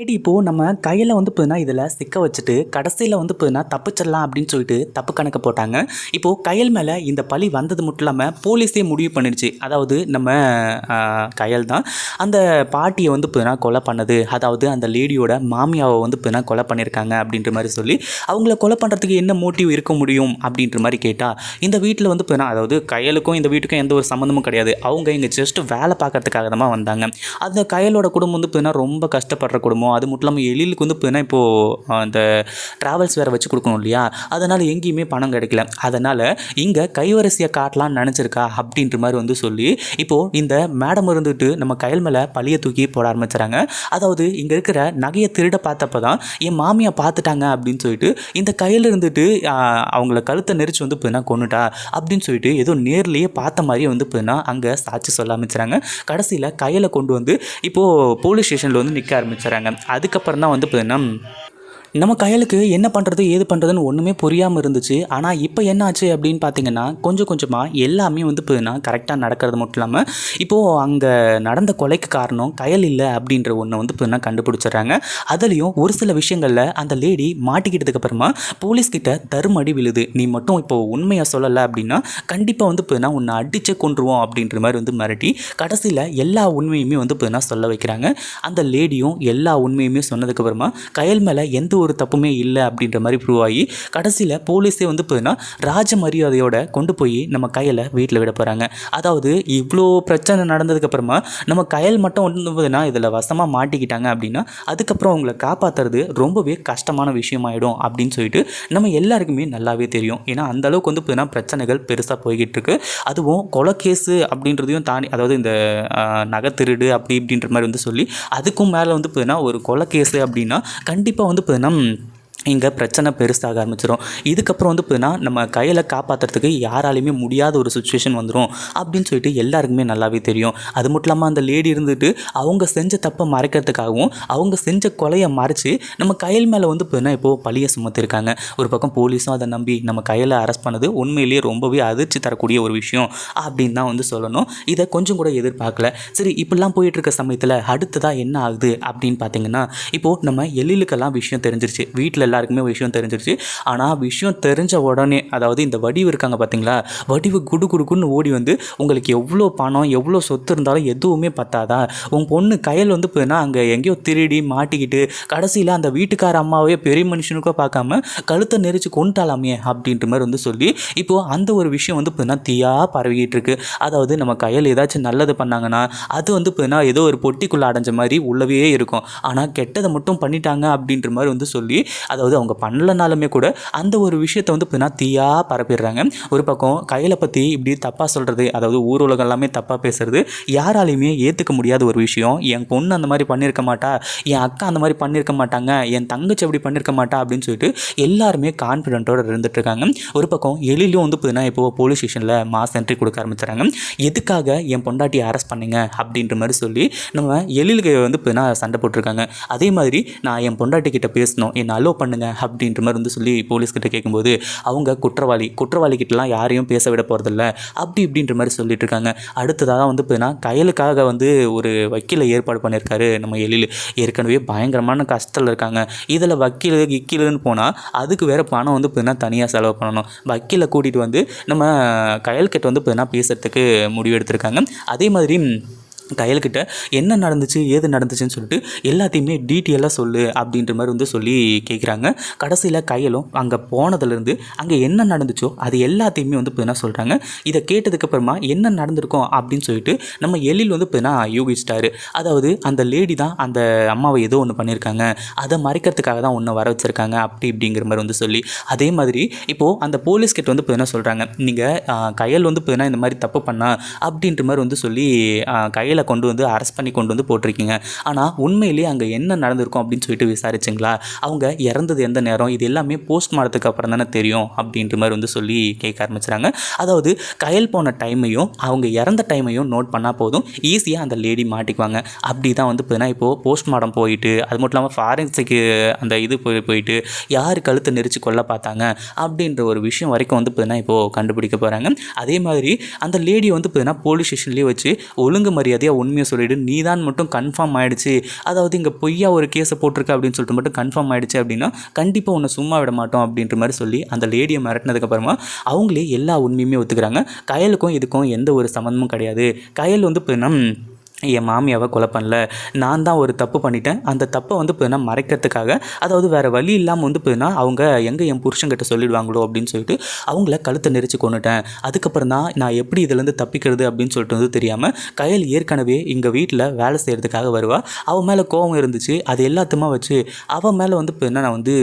Lady இப்போது நம்ம கையில் வந்து பார்த்தீங்கன்னா இதில் சிக்க வச்சுட்டு கடைசியில் வந்து பார்த்தீங்கன்னா தப்பிச்சிடலாம் அப்படின்னு சொல்லிட்டு தப்பு கணக்கு போட்டாங்க. இப்போது கையல் மேலே இந்த பழி வந்தது மட்டும் இல்லாமல் போலீஸே முடிவு பண்ணிடுச்சு. அதாவது நம்ம கையல் தான். அந்த பாட்டியை வந்து பார்த்தீங்கன்னா கொலை பண்ணது. அதாவது அந்த லேடியோட மாமியாவை வந்து பார்த்தீங்கன்னா கொலை பண்ணியிருக்காங்க அப்படின்ற மாதிரி சொல்லி அவங்கள கொலை பண்ணுறதுக்கு என்ன மோட்டிவ் இருக்க முடியும் அப்படின்ற மாதிரி கேட்டால் இந்த வீட்டில் வந்து பார்த்தீங்கன்னா அதாவது கையலுக்கும் இந்த வீட்டுக்கும் எந்த ஒரு சம்மந்தமும் கிடையாது. அவங்க இங்கே ஜஸ்ட் வேலை பார்க்கறதுக்காக தான் வந்தாங்க. அந்த கையலோட குடும்பம் வந்து பார்த்தீங்கன்னா ரொம்ப கஷ்டப்படுற குடும்பம். அது மட்டும் இல்லாமல் எழிலுக்கு வந்து பார்த்தீங்கன்னா இப்போது அந்த ட்ராவல்ஸ் வேறு வச்சு கொடுக்கணும் இல்லையா? அதனால் எங்கேயுமே பணம் கிடைக்கல. அதனால் இங்கே கைவரிசையை காட்டலாம்னு நினச்சிருக்கா அப்படின்ற மாதிரி வந்து சொல்லி இப்போது இந்த மேடம் இருந்துட்டு நம்ம கையல் மேலே பழிய தூக்கி போட ஆரம்பிச்சுறாங்க. அதாவது இங்கே இருக்கிற நகையை திருட பார்த்தப்ப தான் என் மாமியை பார்த்துட்டாங்க அப்படின்னு சொல்லிட்டு இந்த கையில் இருந்துட்டு அவங்கள கழுத்தை நெரிச்சு வந்து பார்த்தீங்கன்னா கொண்டுட்டா அப்படின்னு சொல்லிட்டு ஏதோ நேர்லேயே பார்த்த மாதிரியே வந்து பார்த்தீங்கன்னா அங்கே சாட்சி சொல்ல ஆரம்பிச்சுறாங்க. கடைசியில் கையில் கொண்டு வந்து இப்போது போலீஸ் ஸ்டேஷனில் வந்து நிற்க ஆரம்பிச்சுறாங்க. அதுக்கப்புறம் தான் வந்து பார்த்தீங்கன்னா நம்ம கையலுக்கு என்ன பண்ணுறது ஏது பண்ணுறதுன்னு ஒன்றுமே புரியாமல் இருந்துச்சு. ஆனால் இப்போ என்ன ஆச்சு அப்படின்னு பார்த்தீங்கன்னா கொஞ்சம் கொஞ்சமாக எல்லாமே வந்து இப்போனா கரெக்டாக நடக்கிறது மட்டும் இல்லாமல் இப்போது அங்கே நடந்த கொலைக்கு காரணம் கயல் இல்லை அப்படின்ற ஒன்று வந்து பார்த்தீங்கன்னா கண்டுபிடிச்சிடுறாங்க. அதுலேயும் ஒரு சில விஷயங்களில் அந்த லேடி மாட்டிக்கிட்டதுக்கு அப்புறமா போலீஸ்கிட்ட தருமடி விழுது. நீ மட்டும் இப்போ உண்மையை சொல்லலை அப்படின்னா கண்டிப்பாக வந்து பார்த்தீங்கன்னா உன்னை அடிச்சே கொன்றுவோம் அப்படின்ற மாதிரி வந்து மிரட்டி கடைசியில் எல்லா உண்மையுமே வந்து பார்த்தீங்கன்னா சொல்ல வைக்கிறாங்க. அந்த லேடியும் எல்லா உண்மையுமே சொன்னதுக்கப்புறமா கயல் மேலே எந்த ஒரு தப்புமே இல்லை அப்படின்ற மாதிரி ப்ரூவ் ஆகி கடைசியில் போலீஸே வந்து பார்த்தீங்கன்னா ராஜ மரியாதையோட கொண்டு போய் நம்ம கையில் வீட்டில் விட போகிறாங்க அதாவது இவ்வளோ பிரச்சனை நடந்ததுக்கப்புறமா நம்ம கையல் மட்டும் வந்து பார்த்தீங்கன்னா இதில் வசமாக மாட்டிக்கிட்டாங்க அப்படின்னா அதுக்கப்புறம் அவங்கள காப்பாற்றுறது ரொம்பவே கஷ்டமான விஷயமாயிடும் அப்படின்னு சொல்லிட்டு நம்ம எல்லாருக்குமே நல்லாவே தெரியும். ஏன்னா அந்த அளவுக்கு வந்து பார்த்தீங்கன்னா பிரச்சனைகள் பெருசாக போய்கிட்டு இருக்கு. அதுவும் கொலை கேஸு அப்படின்றதையும் தாண்டி அதாவது இந்த நகை திருடு அப்படி இப்படின்ற மாதிரி வந்து சொல்லி அதுக்கும் மேலே வந்து பார்த்தீங்கன்னா ஒரு கொலை கேஸு அப்படின்னா கண்டிப்பாக வந்து பார்த்தீங்கன்னா come இங்கே பிரச்சனை பெருசாக ஆரம்பிச்சிடும் இதுக்கப்புறம் வந்து பார்த்தீங்கன்னா நம்ம கையில் காப்பாற்றுறதுக்கு யாராலையுமே முடியாத ஒரு சுச்சுவேஷன் வந்துடும் அப்படின்னு சொல்லிட்டு எல்லாருக்குமே நல்லாவே தெரியும். அது மட்டும் இல்லாமல் அந்த லேடி இருந்துட்டு அவங்க செஞ்ச தப்பை மறைக்கிறதுக்காகவும் அவங்க செஞ்ச கொலையை மறைச்சு நம்ம கையில் மேலே வந்து பார்த்தீங்கன்னா இப்போது பழியை சுமத்திருக்காங்க. ஒரு பக்கம் போலீஸும் அதை நம்பி நம்ம கையில் அரெஸ்ட் பண்ணது உண்மையிலேயே ரொம்பவே அதிர்ச்சி தரக்கூடிய ஒரு விஷயம் அப்படின்னு தான் வந்து சொல்லணும். இதை கொஞ்சம் கூட எதிர்பார்க்கல. சரி இப்படிலாம் போயிட்டு இருக்க சமயத்தில் அடுத்ததாக என்ன ஆகுது அப்படின்னு பார்த்தீங்கன்னா இப்போது நம்ம எழிலுக்கெல்லாம் விஷயம் தெரிஞ்சிருச்சு. வீட்டில் எல்லாருக்குமே விஷயம் தெரிஞ்சிருச்சு. ஆனால் விஷயம் தெரிஞ்ச உடனே அதாவது இந்த வடிவு இருக்காங்க பார்த்தீங்களா வடிவு குடு குடுக்குன்னு ஓடி வந்து உங்களுக்கு எவ்வளோ பணம் எவ்வளோ சொத்து இருந்தாலும் எதுவுமே பத்தாதா? உங்கள் பொண்ணு கையில் வந்து போனால் அங்கே எங்கேயோ திருடி மாட்டிக்கிட்டு கடைசியில் அந்த வீட்டுக்கார அம்மாவே பெரிய மனுஷனுக்கோ பார்க்காம கழுத்தை நெரிச்சு கொண்டாலாமே அப்படின்ற மாதிரி வந்து சொல்லி இப்போது அந்த ஒரு விஷயம் வந்து பார்த்தீங்கன்னா தீயாக பரவிக்கிட்டு இருக்கு. அதாவது நம்ம கையில் ஏதாச்சும் நல்லது பண்ணாங்கன்னா அது வந்து பார்த்தீங்கன்னா ஏதோ ஒரு பொட்டிக்குள்ளே அடைஞ்ச மாதிரி உள்ளவே இருக்கும். ஆனால் கெட்டதை மட்டும் பண்ணிட்டாங்க அப்படின்ற மாதிரி வந்து சொல்லி அதை அதாவது அவங்க பண்ணலனாலுமே கூட அந்த ஒரு விஷயத்தை வந்து பார்த்தீங்கன்னா தீயாக பரப்பிடுறாங்க. ஒரு பக்கம் கையில் பற்றி இப்படி தப்பாக சொல்கிறது அதாவது ஊர் உலகம் எல்லாமே தப்பாக பேசுறது யாராலையுமே ஏற்றுக்க முடியாத ஒரு விஷயம். என் பொண்ணு அந்த மாதிரி பண்ணியிருக்க மாட்டா என் அக்கா அந்த மாதிரி பண்ணியிருக்க மாட்டாங்க என் தங்கச்சி அப்படி பண்ணியிருக்க மாட்டா அப்படின்னு சொல்லிட்டு எல்லாருமே கான்ஃபிடென்ட்டோட இருந்துட்டு இருக்காங்க. ஒரு பக்கம் எழிலும் வந்து பார்த்தீங்கன்னா இப்போ போலீஸ் ஸ்டேஷனில் மாஸ் என்ட்ரி கொடுக்க ஆரம்பிச்சுறாங்க. எதுக்காக என் பொண்டாட்டியை அரெஸ்ட் பண்ணுங்க அப்படின்ற மாதிரி சொல்லி நம்ம எழிலுக்கு வந்து பார்த்தீங்கன்னா சண்டை போட்டிருக்காங்க. அதே மாதிரி நான் என் பொண்டாட்டி கிட்ட பேசணும் என்னை அலோ பண்ணுங்க அப்படின்ற மாதிரி வந்து சொல்லி போலீஸ்கிட்ட கேட்கும்போது அவங்க குற்றவாளி குற்றவாளி கிட்டலாம் யாரையும் பேச விட போகிறதில்ல அப்படி இப்படின்ற மாதிரி சொல்லிட்டு இருக்காங்க அடுத்ததாக வந்து பார்த்தீங்கன்னா கயலுக்காக வந்து ஒரு வக்கீலை ஏற்பாடு பண்ணியிருக்காரு நம்ம எழில். ஏற்கனவே பயங்கரமான கஷ்டத்தில் இருக்காங்க. இதில் வக்கீல் கிக்கிலுன்னு போனால் அதுக்கு வேறு பணம் வந்து பார்த்தீங்கன்னா தனியாக செலவு பண்ணணும். வக்கீலை கூட்டிகிட்டு வந்து நம்ம கயல்கிட்ட வந்து பார்த்தீங்கன்னா பேசுகிறதுக்கு முடிவு எடுத்திருக்காங்க. அதே மாதிரி கையல்கிட்ட என்ன நடந்துச்சு ஏது நடந்துச்சுன்னு சொல்லிட்டு எல்லாத்தையுமே டீட்டெயிலாக சொல்லு அப்படின்ற மாதிரி வந்து சொல்லி கேட்குறாங்க கடைசியில் கையலும் அங்கே போனதுலேருந்து அங்கே என்ன நடந்துச்சோ அது எல்லாத்தையுமே வந்து பார்த்தீங்கன்னா சொல்கிறாங்க இதை கேட்டதுக்கப்புறமா என்ன நடந்திருக்கும் அப்படின்னு சொல்லிட்டு நம்ம எழில் வந்து பார்த்தீங்கன்னா யூகிச்சிட்டாரு. அதாவது அந்த லேடி தான் அந்த அம்மாவை ஏதோ ஒன்று பண்ணியிருக்காங்க. அதை மறைக்கிறதுக்காக தான் ஒன்று வர வச்சுருக்காங்க அப்படி இப்படிங்கிற மாதிரி வந்து சொல்லி அதே மாதிரி இப்போது அந்த போலீஸ் கிட்ட வந்து பார்த்தீங்கன்னா சொல்கிறாங்க நீங்கள் கையல் வந்து பார்த்தீங்கன்னா இந்த மாதிரி தப்பு பண்ணா அப்படின்ற மாதிரி வந்து சொல்லி கையல் சிறையில் கொண்டு வந்து அரெஸ்ட் பண்ணி கொண்டு வந்து போட்டிருக்கீங்க. ஆனால் உண்மையிலேயே அங்கே என்ன நடந்திருக்கும் அப்படின்னு சொல்லிட்டு விசாரிச்சிங்களா? அவங்க இறந்தது எந்த நேரம்? இது எல்லாமே போஸ்ட்மார்ட்டத்துக்கு அப்புறம் தானே தெரியும் அப்படின்ற மாதிரி வந்து சொல்லி கேட்க ஆரம்பிச்சுறாங்க. அதாவது கையில் போன டைமையும் அவங்க இறந்த டைமையும் நோட் பண்ணால் போதும். ஈஸியாக அந்த லேடி மாட்டிக்குவாங்க. அப்படி தான் வந்து பார்த்தீங்கன்னா இப்போது போஸ்ட்மார்ட்டம் போயிட்டு அது மட்டும் இல்லாமல் ஃபாரன்ஸுக்கு அந்த இது போய் போயிட்டு யார் கழுத்தை நெரிச்சு கொல்ல பார்த்தாங்க? அப்படின்ற ஒரு விஷயம் வரைக்கும் வந்து பார்த்தீங்கன்னா இப்போது கண்டுபிடிக்க போகிறாங்க அதே மாதிரி அந்த லேடி வந்து பார்த்தீங்கன்னா போலீஸ் ஸ்டேஷன்லேயே வச்சு ஒழுங்கு மரியாதை மரியாதையாக உண்மையை சொல்லிவிடு நீ தான் மட்டும் கன்ஃபார்ம் ஆகிடுச்சு அதாவது இங்கே பொய்யா ஒரு கேஸை போட்டிருக்க அப்படின்னு சொல்லிட்டு மட்டும் கன்ஃபார்ம் ஆகிடுச்சு அப்படின்னா கண்டிப்பாக உன்னை சும்மா விட மாட்டோம் அப்படின்ற மாதிரி சொல்லி அந்த லேடியை மிரட்டினதுக்கப்புறமா அவங்களே எல்லா உண்மையுமே ஒத்துக்கிறாங்க. கயலுக்கும் இதுக்கும் எந்த ஒரு சம்மந்தமும் கிடையாது. கயல் வந்து இப்போ என் மாமியாவை கொலை பண்ணல. நான் தான் ஒரு தப்பு பண்ணிட்டேன். அந்த தப்பை வந்து இப்போ மறைக்கிறதுக்காக அதாவது வேறு வழி இல்லாமல் வந்து இப்போ அவங்க எங்கே என் புருஷங்கிட்ட சொல்லிடுவாங்களோ அப்படின்னு சொல்லிட்டு அவங்கள கழுத்தை நெரிச்சு கொண்டுட்டேன் அதுக்கப்புறம் தான் நான் எப்படி இதுலேருந்து தப்பிக்கிறது அப்படின்னு சொல்லிட்டு வந்து தெரியாமல் கையில் ஏற்கனவே எங்கள் வீட்டில் வேலை செய்கிறதுக்காக வருவா. அவன் மேலே கோவம் இருந்துச்சு. அது எல்லாத்தையுமா வச்சு அவன் மேலே வந்து இப்போ என்ன நான் வந்து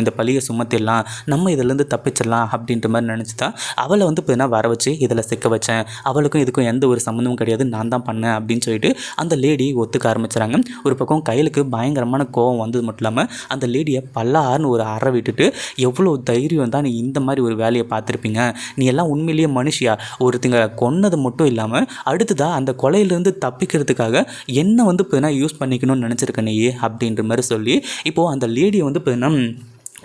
இந்த பழியை சுமத்திடலாம். நம்ம இதுலேருந்து தப்பிச்சிடலாம் அப்படின்ற மாதிரி நினச்சி தான் அவளை வந்து இப்போ என்ன வர வச்சு இதில் சிக்க வச்சேன். அவளுக்கும் இதுக்கும் எந்த ஒரு சம்மந்தமும் கிடையாது. நான் தான் பண்ணேன் அப்படின்னு சொல்லிட்டு அந்த லேடி ஒத்துக்க ஆரம்பிச்சுறாங்க. ஒரு பக்கம் கையலுக்கு பயங்கரமான கோவம் வந்தது மட்டும் இல்லாமல் அந்த லேடியை பல்லார்னு ஒரு அற விட்டுட்டு எவ்வளோ தைரியம் தான் நீ இந்த மாதிரி ஒரு வேலையை பார்த்துருப்பீங்க. நீ எல்லாம் உண்மையிலேயே மனுஷியா? ஒருத்தங்க கொன்னது மட்டும் இல்லாமல் அடுத்ததாக அந்த கொலையிலேருந்து தப்பிக்கிறதுக்காக என்ன வந்து இப்போ யூஸ் பண்ணிக்கணும்னு நினச்சிருக்க நீ அப்படின்ற மாதிரி சொல்லி இப்போது அந்த லேடியை வந்து இப்போ என்ன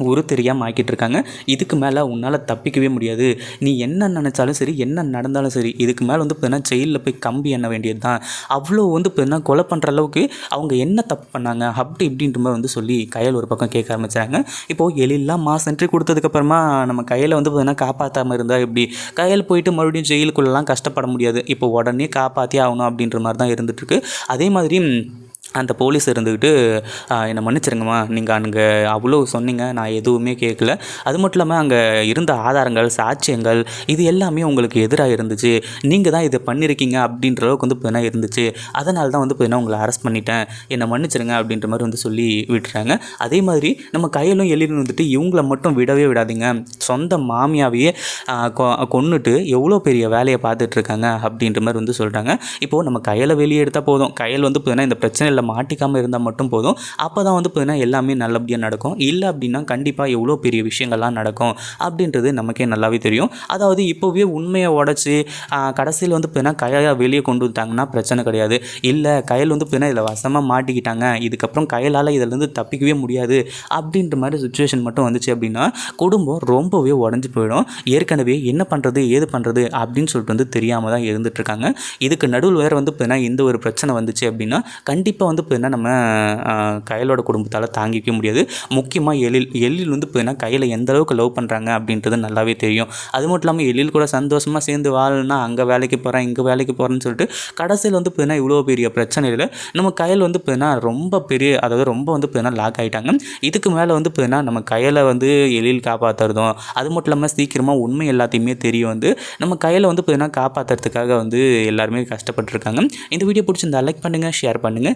ஒரு தெரியாமல் ஆக்கிட்டு இருக்காங்க இதுக்கு மேலே உன்னால் தப்பிக்கவே முடியாது. நீ என்ன நினச்சாலும் சரி என்ன நடந்தாலும் சரி இதுக்கு மேலே வந்து பார்த்தீங்கன்னா ஜெயிலில் போய் கம்பி எண்ண வேண்டியது தான் அவ்வளோ வந்து பார்த்தீங்கன்னா கொலை பண்ணுற அளவுக்கு அவங்க என்ன தப்பு பண்ணாங்க அப்படி இப்படின்ற மாதிரி வந்து சொல்லி கையில் ஒரு பக்கம் கேட்க ஆரம்பித்தாங்க இப்போது எழிலாம் மாஸ் என்ட்ரி கொடுத்ததுக்கப்புறமா நம்ம கையில் வந்து பார்த்தீங்கன்னா காப்பாற்றாமல் இருந்தால் எப்படி? கையில் போயிட்டு மறுபடியும் ஜெயிலுக்குள்ளெலாம் கஷ்டப்பட முடியாது. இப்போ உடனே காப்பாற்றி ஆகணும் அப்படின்ற மாதிரி தான் இருந்துகிட்ருக்கு அதே மாதிரி அந்த போலீஸ் இருந்துக்கிட்டு என்னை மன்னிச்சிருங்கம்மா. நீங்கள் அங்கே அவ்வளோ சொன்னீங்க. நான் எதுவுமே கேட்கல. அது மட்டும் இல்லாமல் அங்கே இருந்த ஆதாரங்கள் சாட்சியங்கள் இது எல்லாமே உங்களுக்கு எதிராக இருந்துச்சு. நீங்கள் தான் இதை பண்ணியிருக்கீங்க அப்படின்ற அளவுக்கு வந்து பார்த்தீங்கன்னா இருந்துச்சு. அதனால தான் வந்து பார்த்தீங்கன்னா உங்களை அரெஸ்ட் பண்ணிட்டேன். என்னை மன்னிச்சிருங்க அப்படின்ற மாதிரி வந்து சொல்லி விட்டுறாங்க. அதே மாதிரி நம்ம கையிலும் எழிலும் வந்துட்டு இவங்கள மட்டும் விடவே விடாதீங்க. சொந்த மாமியாவையே கொன்னுட்டு எவ்வளோ பெரிய வேலையை பார்த்துட்ருக்காங்க அப்படின்ற மாதிரி வந்து சொல்கிறாங்க இப்போது நம்ம கையில் வெளியே எடுத்தால் போதும். கையில் வந்து பார்த்தீங்கன்னா இந்த பிரச்சனையில் அதில் மாட்டிக்காமல் இருந்தால் மட்டும் போதும். அப்போ தான் வந்து பார்த்தீங்கன்னா எல்லாமே நல்லபடியாக நடக்கும். இல்லை அப்படின்னா கண்டிப்பாக எவ்வளோ பெரிய விஷயங்கள்லாம் நடக்கும் அப்படின்றது நமக்கே நல்லாவே தெரியும். அதாவது இப்போவே உண்மையை உடச்சி கடைசியில் வந்து பார்த்தீங்கன்னா கயலாக வெளியே கொண்டு வந்தாங்கன்னா பிரச்சனை கிடையாது. இல்லை கயல் வந்து பார்த்தீங்கன்னா இதில் வசமாக மாட்டிக்கிட்டாங்க. இதுக்கப்புறம் கயலால் இதிலேருந்து தப்பிக்கவே முடியாது அப்படின்ற மாதிரி சுச்சுவேஷன் மட்டும் வந்துச்சு அப்படின்னா குடும்பம் ரொம்பவே உடஞ்சி போயிடும். ஏற்கனவே என்ன பண்ணுறது ஏது பண்ணுறது அப்படின்னு சொல்லிட்டு வந்து தெரியாமல் தான் இருந்துகிட்ருக்காங்க இதுக்கு நடுவில் வேறு வந்து பார்த்தீங்கன்னா இந்த ஒரு பிரச்சனை வந்துச்சு அப்படின்னா கண்டிப்பாக வந்து பார்த்தீங்கன்னா நம்ம கயலோட குடும்பத்தால் தாங்கிக்க முடியாது. முக்கியமாக எழில் எழில் வந்து பார்த்தீங்கன்னா கையில் எந்த அளவுக்கு லவ் பண்ணுறாங்க அப்படின்றது நல்லாவே தெரியும். அது மட்டும் இல்லாமல் எழில் கூட சந்தோஷமாக சேர்ந்து வாழனா அங்கே வேலைக்கு போகிறேன் இங்கே வேலைக்கு போகிறேன்னு சொல்லிட்டு கடைசியில் வந்து பார்த்தீங்கன்னா இவ்வளோ பெரிய பிரச்சனையில் நம்ம கையில் வந்து பார்த்தீங்கன்னா ரொம்ப பெரிய அதாவது ரொம்ப வந்து பார்த்தீங்கன்னா லாக் ஆகிட்டாங்க இதுக்கு மேலே வந்து பார்த்தீங்கன்னா நம்ம கையில் வந்து எழில் காப்பாற்றுறதும் அது மட்டும் இல்லாமல் சீக்கிரமாக உண்மை எல்லாத்தையுமே தெரியும் வந்து நம்ம கையில் வந்து பார்த்தீங்கன்னா காப்பாற்றுறதுக்காக வந்து எல்லாருமே கஷ்டப்பட்டுருக்காங்க. இந்த வீடியோ பிடிச்சிருந்தா லைக் பண்ணுங்கள் ஷேர் பண்ணுங்கள்